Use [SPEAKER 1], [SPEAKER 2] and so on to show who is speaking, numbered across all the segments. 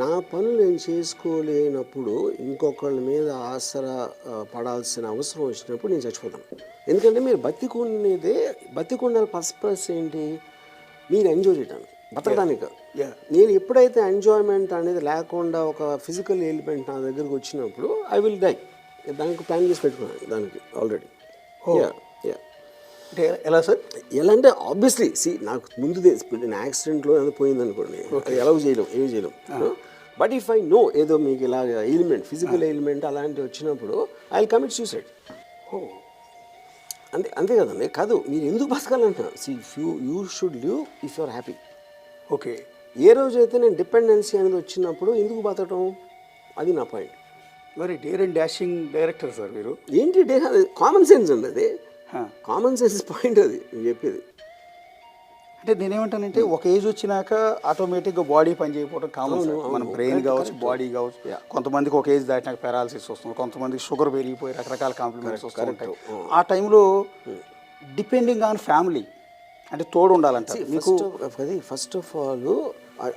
[SPEAKER 1] నా పనులు నేను చేసుకోలేనప్పుడు ఇంకొకళ్ళ మీద ఆసరా పడాల్సిన అవసరం వచ్చినప్పుడు నేను చచ్చిపోతాను. ఎందుకంటే మీరు బతికునేదే బతికున్న పర్పస్ ఏంటి? మీరు ఎంజాయ్ చేయడానికి బతకడానికి. నేను ఎప్పుడైతే ఎంజాయ్మెంట్ అనేది లేకుండా ఒక ఫిజికల్ ఎలిమెంట్ నా దగ్గరకు వచ్చినప్పుడు ఐ విల్ డై దానికి ప్లాన్ చేసి పెట్టుకున్నాను దానికి ఆల్రెడీ
[SPEAKER 2] అంటే ఎలా సార్?
[SPEAKER 1] ఎలా అంటే ఆబ్వియస్లీ సి నాకు ముందు నేను యాక్సిడెంట్లో ఏదో పోయింది అనుకోండి ఎలా చేయలేం ఏం చేయలేం. బట్ ఇఫ్ ఐ నో ఏదో మీకు ఇలాగ ఎలిమెంట్ ఫిజికల్ ఎలిమెంట్ అలాంటివి వచ్చినప్పుడు ఐ విల్ కమిట్ సూసైడ్
[SPEAKER 2] ఓ
[SPEAKER 1] అంతే అంతే కదండి కాదు మీరు ఎందుకు బతకాలంటున్నా see you you should live if you're happy
[SPEAKER 2] okay
[SPEAKER 1] ఏ రోజైతే నేను డిపెండెన్సీ అనేది వచ్చినప్పుడు ఎందుకు బతకటం? అది నా పాయింట్
[SPEAKER 2] మరి dare and dashing director sir మీరు?
[SPEAKER 1] ఏంటి డే? కామన్ సెన్స్ అండి అది. కామన్ సెన్స్ పాయింట్ అది చెప్పేది.
[SPEAKER 2] అంటే నేనేమంటానంటే ఒక ఏజ్ వచ్చినాక ఆటోమేటిక్గా బాడీ పని చేయకపోవడం కామన్ మన బ్రెయిన్ కావచ్చు బాడీ కావచ్చు కొంతమందికి ఒక ఏజ్ దాటినాక పెరాలసిస్ వస్తుంది కొంతమందికి షుగర్ పెరిగిపోయి రకరకాల కాంప్లిమెంట్స్ వస్తుంటాయి ఆ. టైంలో డిపెండింగ్ ఆన్ ఫ్యామిలీ అంటే తోడు ఉండాలంట మీకు
[SPEAKER 1] ఫస్ట్ అది ఫస్ట్ ఆఫ్ ఆల్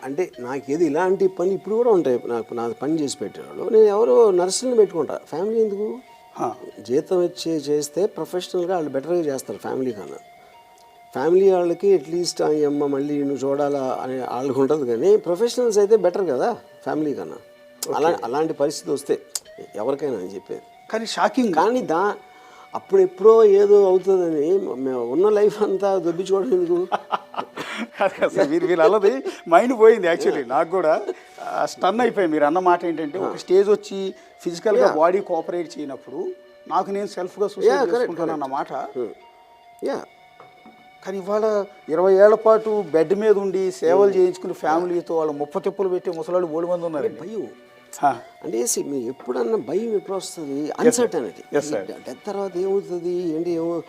[SPEAKER 1] అంటే నాకు ఏది ఇలాంటి పని ఇప్పుడు కూడా ఉంటాయి. నాకు నాకు పని చేసి పెట్టేవాళ్ళు. నేను ఎవరో నర్సులను పెట్టుకుంటా. ఫ్యామిలీ ఎందుకు. జీతం ఇచ్చి చేస్తే ప్రొఫెషనల్గా వాళ్ళు బెటర్గా చేస్తారు ఫ్యామిలీ కన్నా. ఫ్యామిలీ వాళ్ళకి అట్లీస్ట్ అమ్మ మళ్ళీ నువ్వు చూడాలా అనే వాళ్ళకి ఉంటుంది కానీ ప్రొఫెషనల్స్ అయితే బెటర్ కదా ఫ్యామిలీ కన్నా. అలా అలాంటి పరిస్థితి వస్తే ఎవరికైనా అని చెప్పేది.
[SPEAKER 2] కానీ షాకింగ్
[SPEAKER 1] కానీ దా అప్పుడు ఎప్పుడో ఏదో అవుతుందని మేము ఉన్న లైఫ్ అంతా దొబ్బించుకోవడం ఎందుకు?
[SPEAKER 2] మీరు మైండ్ పోయింది యాక్చువల్లీ నాకు కూడా. స్టన్ అయిపోయి మీరు అన్న మాట ఏంటంటే ఒక స్టేజ్ వచ్చి ఫిజికల్గా బాడీ కోఆపరేట్ చేయనప్పుడు నాకు నేను సెల్ఫ్గా సూసైడ్ చేసుకుంటాను అన్న మాట.
[SPEAKER 1] యా.
[SPEAKER 2] కానీ ఇవాళ ఇరవై ఏళ్ళ పాటు బెడ్ మీద ఉండి సేవలు చేయించుకుని ఫ్యామిలీతో వాళ్ళు ముప్ప తిప్పులు పెట్టి ముసలాళ్ళు ఓడి మంది ఉన్నారు
[SPEAKER 1] భయం. అంటే మీరు ఎప్పుడన్నా భయం ఎప్పుడు వస్తుంది? అన్సర్టనిటీ. డెత్ తర్వాత ఏమవుతుంది? ఏంటి ఏమో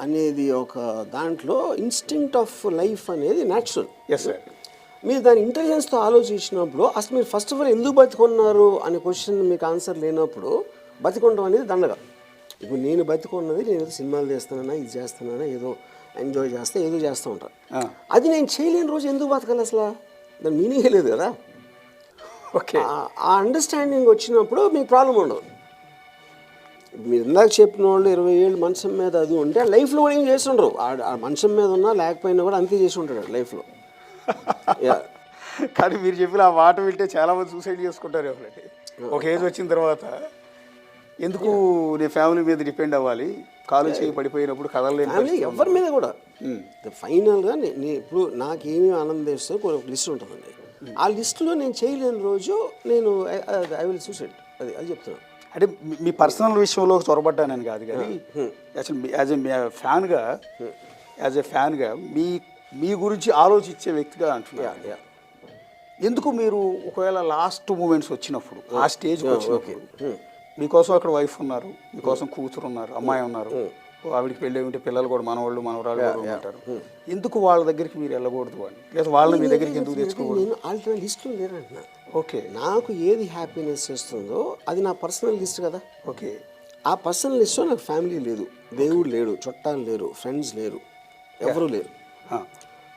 [SPEAKER 1] అనేది ఒక దాంట్లో ఇన్స్టింక్ట్ ఆఫ్ లైఫ్ అనేది న్యాచురల్
[SPEAKER 2] ఎస్ సార్
[SPEAKER 1] మీరు దాని ఇంటెలిజెన్స్తో ఆలోచించినప్పుడు అసలు మీరు ఫస్ట్ ఆఫ్ ఆల్ ఎందుకు బతికున్నారు అనే క్వశ్చన్ మీకు ఆన్సర్ లేనప్పుడు బతికొనడం అనేది దండగ. ఇప్పుడు నేను బతికున్నది నేను ఏదో సినిమాలు చేస్తున్నానా ఇది చేస్తున్నానా ఏదో ఎంజాయ్ చేస్తా ఏదో చేస్తూ ఉంటాను. అది నేను చేయలేని రోజు ఎందుకు బతకాలి అసలు? దాని మీనింగ్ లేదు కదా.
[SPEAKER 2] ఓకే.
[SPEAKER 1] ఆ- అండర్స్టాండింగ్ వచ్చినప్పుడు మీకు ప్రాబ్లం ఉండదు. మీరు ఇందాక చెప్పిన వాళ్ళు ఇరవై ఏళ్ళు మంచం మీద అది ఉంటే లైఫ్లో కూడా ఏం చేస్తుండ్రు? ఆ- ఆ మంచం మీద ఉన్నా లేకపోయినా కూడా అంతే చేసి ఉంటాడు లైఫ్లో
[SPEAKER 2] కానీ మీరు చెప్పిన ఆ మాట వింటే చాలా మంది సూసైడ్ చేసుకుంటారు ఎవరండి ఒక ఏజ్ వచ్చిన తర్వాత ఎందుకు నేను ఫ్యామిలీ మీద డిపెండ్ అవ్వాలి? కాలు చేయి పడిపోయినప్పుడు పరిస్థితి.
[SPEAKER 1] ఎవరి మీద కూడా. ఫైనల్గా నేను ఇప్పుడు నాకేమి ఆనందిస్తే ఒక లిస్ట్ ఉంటుందండి. ఆ లిస్టులో నేను చేయలేని రోజు నేను ఐ విల్ సూసైడ్ అది అది చెప్తున్నాను
[SPEAKER 2] అంటే మీ- మీ పర్సనల్ విషయంలో చొరబడ్డానని కాదు కానీ యాక్చువల్ యాజ్ ఎ ఫ్యాన్గా యాజ్ ఎ ఫ్యాన్గా మీ మీ గురించి ఆలోచించే వ్యక్తిగా అంటున్నాను
[SPEAKER 1] యా
[SPEAKER 2] ఎందుకు మీరు ఒకవేళ లాస్ట్ మూమెంట్స్ వచ్చినప్పుడు ఆ వచ్చినప్పుడు
[SPEAKER 1] Hmm.
[SPEAKER 2] మీకోసం అక్కడ వైఫ్ ఉన్నారు మీకోసం కూతురు ఉన్నారు అమ్మాయి ఉన్నారు. ఓ ఆవిడకి పెళ్ళి ఉంటే పిల్లలు కూడా మనవాళ్ళు మనవరాలు కూడా ఉంటారు. ఎందుకు వాళ్ళ దగ్గరికి మీరు వెళ్ళకూడదు అని? లేదా వాళ్ళని మీ దగ్గరికి ఎందుకు తెచ్చుకోకూడదు?
[SPEAKER 1] నేను ఆల్టర్నేట్ లిస్టులో లేనంటున్నా.
[SPEAKER 2] ఓకే
[SPEAKER 1] నాకు ఏది హ్యాపీనెస్ ఇస్తుందో అది నా పర్సనల్ లిస్ట్ కదా.
[SPEAKER 2] ఓకే
[SPEAKER 1] ఆ పర్సనల్ లిస్ట్లో నాకు ఫ్యామిలీ లేదు దేవుడు లేడు చుట్టాలు లేరు ఫ్రెండ్స్ లేరు ఎవరు లేరు.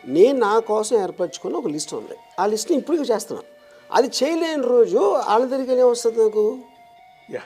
[SPEAKER 1] నేను నా కోసం ఏర్పరచుకున్న ఒక లిస్ట్ ఉంది. ఆ లిస్ట్ని ఇప్పుడు చేస్తున్నాను. అది చేయలేని రోజు వాళ్ళ దగ్గరికి వస్తుంది నాకు?
[SPEAKER 2] యా.